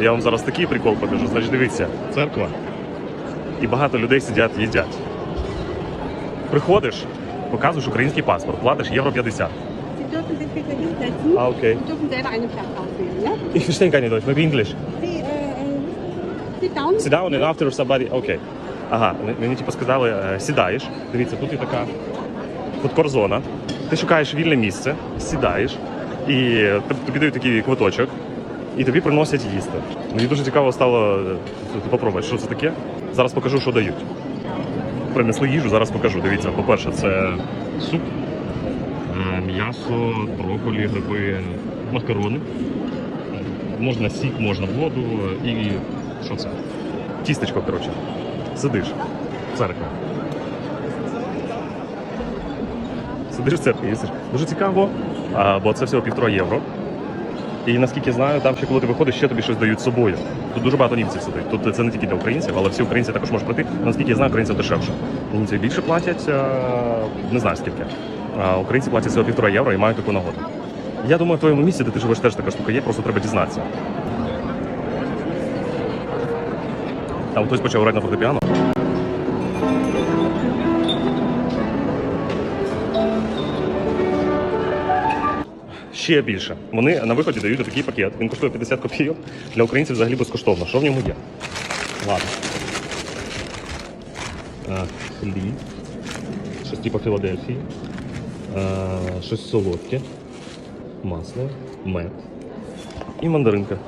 Я вам зараз такий прикол покажу. Значить, дивіться, церква. І багато людей сидять, їдять. Приходиш, показуєш український паспорт, платиш євро 50. Sie dürfen sich bitte. Ah, okay. Ich verstehe gar nicht Deutsch, maybe English. Äh, äh, sit down. Sit down and after somebody... Окей. Ага, мені типу сказали, е, сідаєш. Дивіться, тут є така фудкор-зона. Ти шукаєш вільне місце, сідаєш, і тобі дають такий квиточок, і тобі приносять їсти. Мені дуже цікаво стало е, попробувати, що це таке. Зараз покажу, що дають. Принесли їжу, зараз покажу. Дивіться, по-перше, це суп, е, м'ясо, брокколі, гриби, макарони. Можна сік, можна воду і що це? Тістечко, коротше. Сидиш. Церква. Сидиш в церкві, їсиш. Дуже цікаво, бо це всього півтора євро. І наскільки знаю, там ще коли ти виходиш, ще тобі щось дають з собою. Тут дуже багато німців сидить. Тут це не тільки для українців, але всі українці також можуть прийти. Наскільки я знаю, українців дешевше. Німці більше платять, не знаю скільки. А українці платять всього півтора євро і мають таку нагоду. Я думаю, в твоєму місці, де ти живеш, теж така штука є, просто треба дізнатися. Там хтось почав грати на фортепіано. Ще більше. Вони на виході дають такий пакет. Він коштує 50 копійок. Для українців взагалі безкоштовно. Що в ньому є? Ладно. А, хліб. Щось типу Філадельфії. Щось солодке. Масло, мед і мандаринка.